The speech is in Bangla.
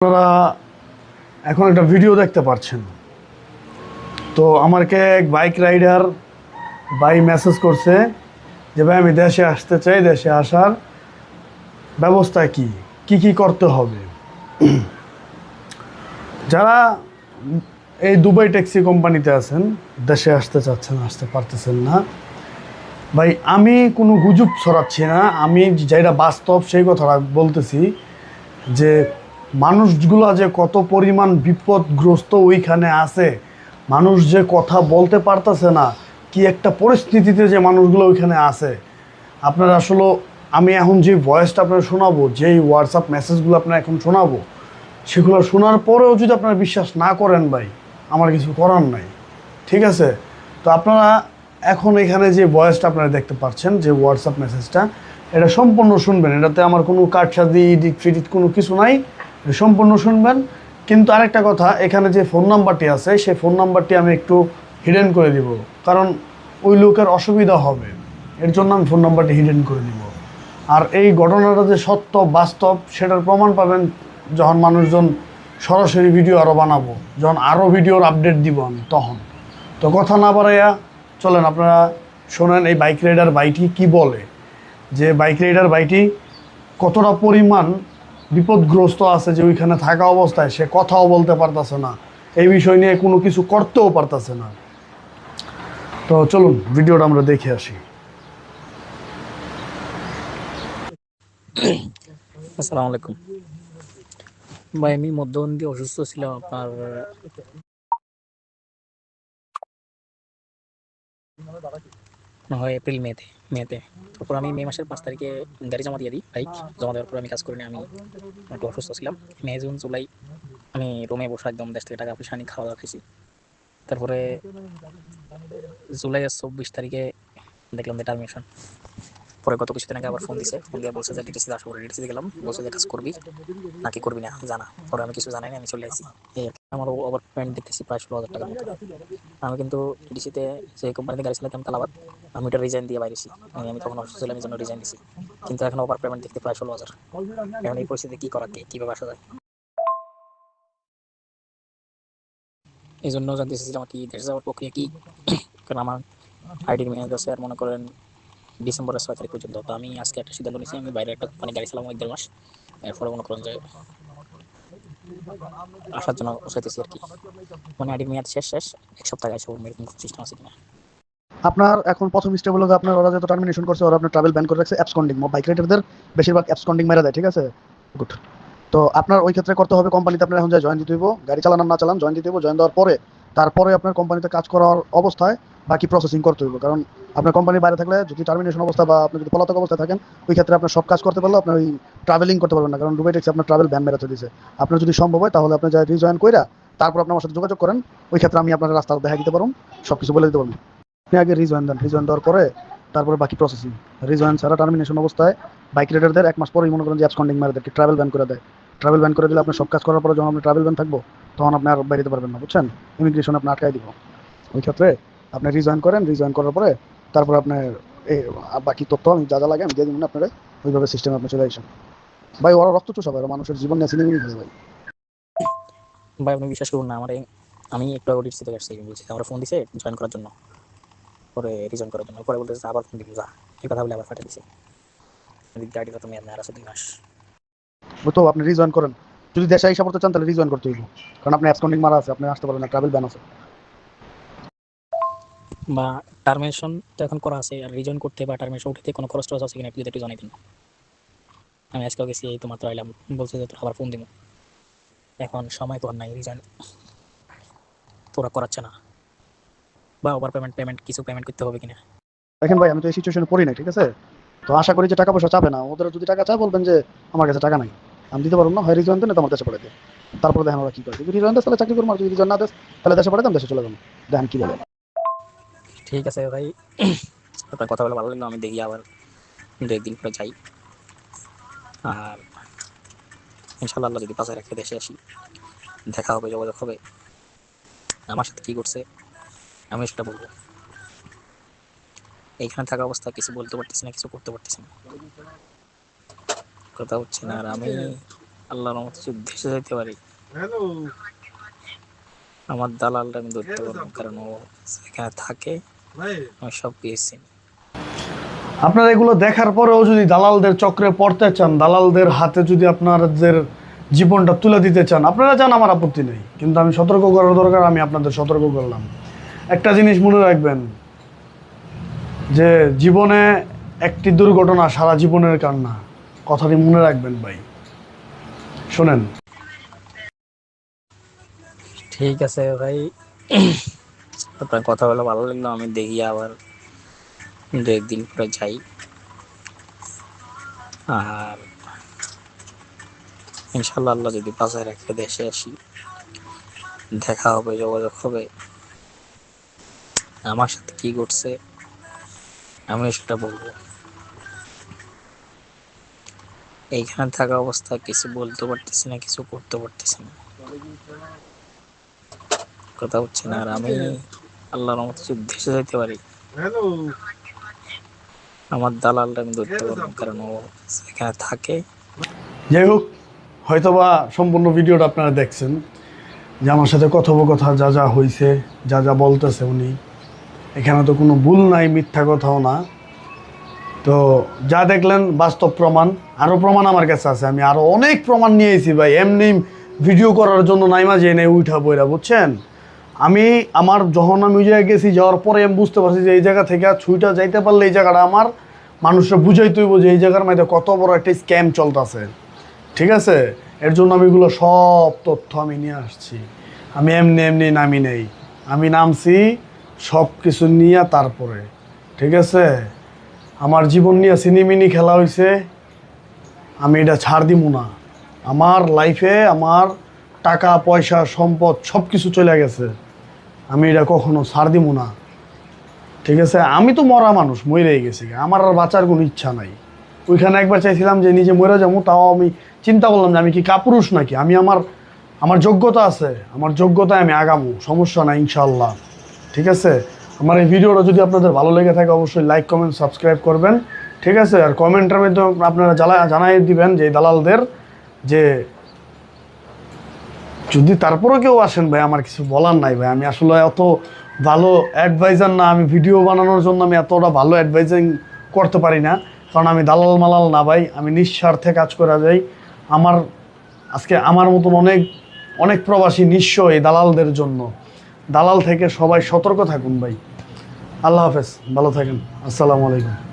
আপনারা এখন একটা ভিডিও দেখতে পাচ্ছেন তো আমাকে এক বাইক রাইডার ভাই মেসেজ করছে যে, ভাই, আমি দেশে আসতে চাই, দেশে আসার ব্যবস্থা কি? কি কি করতে হবে? যারা এই দুবাই ট্যাক্সি কোম্পানিতে আছেন, দেশে আসতে চাচ্ছেন, আসতে পারতেছেন না। ভাই, আমি কোনো গুজব ছড়াচ্ছি না। আমি যেটা বাস্তব সেই কথাটা বলতেছি যে মানুষগুলো যে কত পরিমাণ বিপদগ্রস্ত ওইখানে আছে, মানুষ যে কথা বলতে পারতেছে না, কি একটা পরিস্থিতিতে যে মানুষগুলো ওইখানে আছে। আপনারা আসলে, আমি এখন যে ভয়েসটা আপনার শোনাবো, যেই হোয়াটসঅ্যাপ মেসেজগুলো আপনার এখন শোনাবো, সেগুলো শোনার পরেও যদি আপনারা বিশ্বাস না করেন ভাই, আমার কিছু করার নাই। ঠিক আছে? তো আপনারা এখন এখানে যে ভয়েসটা আপনারা দেখতে পাচ্ছেন, যে হোয়াটসঅ্যাপ মেসেজটা এটা সম্পূর্ণ শুনবেন, এটাতে আমার কোনো কাটসাদি ইডিট ফিডিট কোনো কিছু নাই। সম্পূর্ণ শুনবেন। কিন্তু আরেকটা কথা, এখানে যে ফোন নাম্বারটি আছে, সেই ফোন নাম্বারটি আমি একটু হিডেন করে দিব। কারণ ওই লোকের অসুবিধা হবে। এর জন্য আমি ফোন নাম্বারটি হিডেন করে দিব। আর এই ঘটনাটা যে সত্য, বাস্তব, সেটার প্রমাণ পাবেন যখন মানুষজন সরাসরি ভিডিও আরও বানাবো। যখন আরও ভিডিওর আপডেট দিব আমি, তখন। তো কথা না বাড়াইয়া চলেন, আপনারা শোনেন এই বাইক রাইডার বাইটি কি বলে। যে বাইক রাইডার বাইটি কতটা পরিমাণ বিপদগ্রস্ত আছে যে ওইখানে থাকা অবস্থায়, সে কথাও বলতে পারতেছে না। এই বিষয় নিয়ে কোনো কিছু করতেও পারতেছে না। তো চলুন, ভিডিওটা আমরা দেখে আসি। আসসালামু আলাইকুম। ভাই, আমি মধ্যবন্দি অসুস্থ ছিলাম আপনার। হয় এপ্রিল মেতে মেতে। তারপর আমি মে মাসের পাঁচ তারিখে গাড়ি জমা দিয়ে দিই বাইক জমা দেওয়ার পর আমি কাজ করিনি আমি একটু অসুস্থ ছিলাম। মে, জুন, জুলাই আমি রুমে বসে একদম দেশ থেকে টাকা পয়সা আনি খাওয়া দাওয়া খেয়েছি তারপরে জুলাইয়ের চব্বিশ তারিখে দেখলাম যে টার্মিনেশন পরে গত কিছুদিন আগে আবার ফোন দিছে। ফোন দিয়ে বলছে যে ডিটিসি আসব ডিটিসি গেলাম। বলছে যে, কাজ করবি? নাকি করবি না, জানা। পরে আমি কিছু জানাই না আমি চলে আসি। এই আমার ওভার পেমেন্ট দেখতেছি, প্রায় ষোলো হাজার মতো। আমি কিন্তু ডিসিতে যে কোম্পানিতে গাড়ি চালাতাম তালাবাদ, আমি ওটা রিজাইন দিয়ে বাইরেছি আমি তখন অসুস্থ ছিলাম জন্য রিজাইন দিছি। কিন্তু এখন ওভার পেমেন্ট দেখতে প্রায় ষোলো হাজার। এখন এই পরিস্থিতি কী করা, কে, কীভাবে আসা যায়? এই জন্য জানতে চেয়েছিলাম আর কি, দেশে যাওয়ার প্রক্রিয়া কী? কারণ আমার আইডির মেয়াদ আছে আর মনে করেন ডিসেম্বরের ছয় তারিখ পর্যন্ত। তো আমি আজকে একটা সিদ্ধান্ত নিয়েছি, আমি বাইরে একটা কোম্পানি গাড়ি চালাবো এক দেড় মাস। এরপরে মনে করেন যে আসার জন্য চাইতেছি আর কি। মানে আইডির মেয়াদ শেষ শেষ। এক সপ্তাহ আসব এরকম সিস্টেম আছে কিনা। আপনার এখন প্রথম স্টেপ হলো আপনার ওরা যত টার্মিনেশন করছে, ওরা আপনার ট্রাভেল ব্যান করে রাখছে অ্যাপসকন্ডিং বাইক রাইডারদের বেশিরভাগ অ্যাপসকন্ডিং মেরে দেয়, ঠিক আছে? গুড তো আপনার ওই ক্ষেত্রে করতে হবে কোম্পানিতে আপনার এখন যা জয়েন দিতে হইব, গাড়ি চালান না চালান জয়েন দিতে হইব। জয়েন দেওয়ার পরে, তারপরে আপনার কোম্পানিতে কাজ করার অবস্থায় বাকি প্রসেসিং করতে হইব। কারণ আপনার কোম্পানির বাইরে থাকলে যদি টার্মিনেশন অবস্থা বা আপনি যদি পলাতক অবস্থায় থাকেন, ওই ক্ষেত্রে আপনার সব কাজ করতে পারলে আপনার ওই ট্রাভেলিং করতে পারবেন না। কারণ দুবাই ট্যাক্সি আপনার ট্রাভেল ব্যান মেরাতে দিয়েছে আপনার যদি সম্ভব হয়, তাহলে আপনি যা রিজয়েন কইরা তারপর আপনার আমার সাথে যোগাযোগ করেন। ওই ক্ষেত্রে আমি আপনার রাস্তা দেখা দিতে পারব। সব কিছু বলে দিতে পারব। আপনি আগে রিজয়েন দেন। রিজয়েন দেওয়ার পরে তারপরে বাকি প্রসেসিং রিজয়েন ছাড়া টার্মিনেশন অবস্থায় বাইক রাইডারদের এক মাস পরেই মনে করেন যে অ্যাপসকন্ডিং মেরে দেয়। ট্রাভেল ব্যান করে দেয়। ট্রাভেল ব্যান করে দিলে আপনি সব কাজ করার পরে যখন আপনি ট্রাভেল ব্যান থাকব, তখন আপনি আর বেরোতে পারবেন না, বুঝছেন? ইমিগ্রেশন আপনি আটকাই দিব। ওই ক্ষেত্রে আপনি রিজয়েন করেন রিজয়েন করার পরে তারপর আপনার এই বাকি তথ্য আমি যা যা লাগে আমি দিয়ে দিব আপনারা ওইভাবে সিস্টেমে আপনি চলে আসেন। ভাই ওরা রক্ত চোষা ভাই মানুষের জীবন নিয়ে সিনেমিনি খেলে ভাই। ভাই আপনি বিশ্বাস করুন না আমার আমি একটু আগে ডিসি থেকে আসছি বলছি আমার ফোন দিছে জয়েন করার জন্য। পরে রিজয়েন করার জন্য পরে বলতেছে আবার ফোন দিবি যা। এই কথা বলে আবার ফাটে দিছে। গাড়িটা তুমি আপনার আছে দুই মাস। তো আপনি রিজয়েন করেন। যদি দেশে হিসাব করতে চান তাহলে রিজয়েন করতে হইব। কারণ আপনি অ্যাপসকন্ডিং মারা আছে আপনি আসতে পারবেন না ট্রাভেল ব্যান আছে। বা টার্মিনেশন তো এখন করা আছে, আর রিজয়েন করতে বা টার্মিনেশন উঠতে কোনো খরচ টরচ আছে কিনা একটু একটু জানাই দিন আমি আজকেও গেছি, এই তো মাত্র আইলাম, বলছে যে তোর আবার ফোন দিব এখন সময় তো আর নাই রিজয়েন তোরা করাচ্ছে না। বা ওভার পেমেন্ট পেমেন্ট কিছু পেমেন্ট করতে হবে কিনা। দেখেন ভাই, আমি তো এই সিচুয়েশনে পড়ি নাই, ঠিক আছে? তো আশা করি যে টাকা পয়সা চাবে না। ওদের যদি টাকা চায়, বলবেন যে আমার কাছে টাকা নাই। আমি দিতে পারব না। হয় রিজন দেন না আমার দেশে পড়ে দেয় তারপরে দেখেন ওরা কি করে। যদি রিজন দেয়, তাহলে চাকরি করব। আর যদি রিজন না দেয়, তাহলে দেশে পড়ে দেন দেশে চলে যাব। দেখেন কি বলে। ঠিক আছে ভাই। আপনার কথা বলে ভালো লাগল আমি দেখি আবার দু একদিন পরে যাই। আর ইনশাল্লাহ যদি পাশে রাখতে দেশে আসি দেখা হবে যোগাযোগ হবে। আমার সাথে কী করছে আমি সেটা বলব। এইখানে থাকা অবস্থা কিছু বলতে পারতেছি না কিছু করতে পারতেছি না। কথা হচ্ছে না আর আমি আল্লাহর মতো যদি দেশে যেতে পারি আমার দালালটা আমি ধরতে পারব কারণ ও এখানে থাকে। সব চিনি আপনারা এগুলো দেখার পরেও যদি দালালদের চক্রে পড়তে চান দালালদের হাতে যদি আপনাদের জীবনটা তুলে দিতে চান আপনারা চান আমার আপত্তি নেই কিন্তু আমি সতর্ক করার দরকার আমি আপনাদের সতর্ক করলাম। একটা জিনিস মনে রাখবেন যে জীবনে একটি দুর্ঘটনা সারা জীবনের কান্না। কথাটি মনে রাখবেন ভাই। শোনেন। ঠিক আছে ভাই। আপনার কথা বলে ভালো লাগল, আমি দেখি আবার দু একদিন পরে যাই। আর ইনশাল্লাহ আল্লাহ যদি বাসায় রাখে দেশে আসি, দেখা হবে, যোগাযোগ হবে। আমার সাথে কি করছে আমি সেটা বলব। এইখানে থাকা অবস্থা কিছু বলতে পারতেছি না, কিছু করতে পারতেছি না। কথা হচ্ছে না। আর আমি আল্লাহর মতো যদি দেশে যেতে পারি আমার দালালটা আমি ধরতে পারব কারণ ও এখানে থাকে। যাই হোক হয়তোবা সম্পূর্ণ ভিডিওটা আপনারা দেখছেন যে আমার সাথে কথোপকথা যা যা হয়েছে যা যা বলতেছে উনি। এখানে তো কোনো ভুল নাই মিথ্যা কথাও না। তো যা দেখলেন বাস্তব প্রমাণ আরও প্রমাণ আমার কাছে আছে। আমি আরও অনেক প্রমাণ নিয়েছি ভাই। এমনি ভিডিও করার জন্য নাইমা যে নেই উঠা বইরা বুঝছেন? আমি আমার যখন আমি ওই জায়গায় গেছি, যাওয়ার পরে আমি বুঝতে পারছি যে এই জায়গা থেকে ছুইটা যাইতে পারলে এই জায়গাটা আমার মানুষরা বুঝাই হইব যে এই জায়গার মধ্যে কত বড় একটা স্ক্যাম চলতেছে। ঠিক আছে? এর জন্য আমি এগুলো সব তথ্য আমি নিয়ে আসছি। আমি এমনি এমনি নামি নেই। আমি নামছি সব কিছু নিয়ে তারপরে। ঠিক আছে? আমার জীবন নিয়ে সিনেমিনি খেলা হয়েছে আমি এটা ছাড় দিব না। আমার লাইফে আমার টাকা, পয়সা, সম্পদ সব কিছু চলে গেছে। আমি এটা কখনো ছাড় দিব না। ঠিক আছে? আমি তো মরা মানুষ, মরেই গেছি আমার আর বাঁচার কোনো ইচ্ছা নাই। ওইখানে একবার চাইছিলাম যে নিজে মরে যাব, তাও আমি চিন্তা করলাম যে আমি কি কাপুরুষ নাকি? আমি আমার আমার যোগ্যতা আছে, আমার যোগ্যতায় আমি আগামো, সমস্যা নাই ইনশাল্লাহ ঠিক আছে? আমার এই ভিডিওটা যদি আপনাদের ভালো লেগে থাকে, অবশ্যই লাইক কমেন্ট সাবস্ক্রাইব করবেন। ঠিক আছে? আর কমেন্টের মাধ্যমে আপনারা জানা জানাই দিবেন যে দালালদের যে যদি তারপরেও কেউ আসেন ভাই, আমার কিছু বলার নাই ভাই। আমি আসলে অত ভালো অ্যাডভাইজার না, আমি ভিডিও বানানোর জন্য আমি এতটা ভালো অ্যাডভাইজিং করতে পারি না। কারণ আমি দালাল মালাল না ভাই, আমি নিঃস্বার্থে কাজ করা যাই। আমার, আজকে আমার মতন অনেক অনেক প্রবাসী নিঃস্ব এই দালালদের জন্য। দালাল থেকে সবাই সতর্ক থাকুন ভাই। আল্লাহ হাফেজ, ভালো থাকেন। আসসালামু আলাইকুম।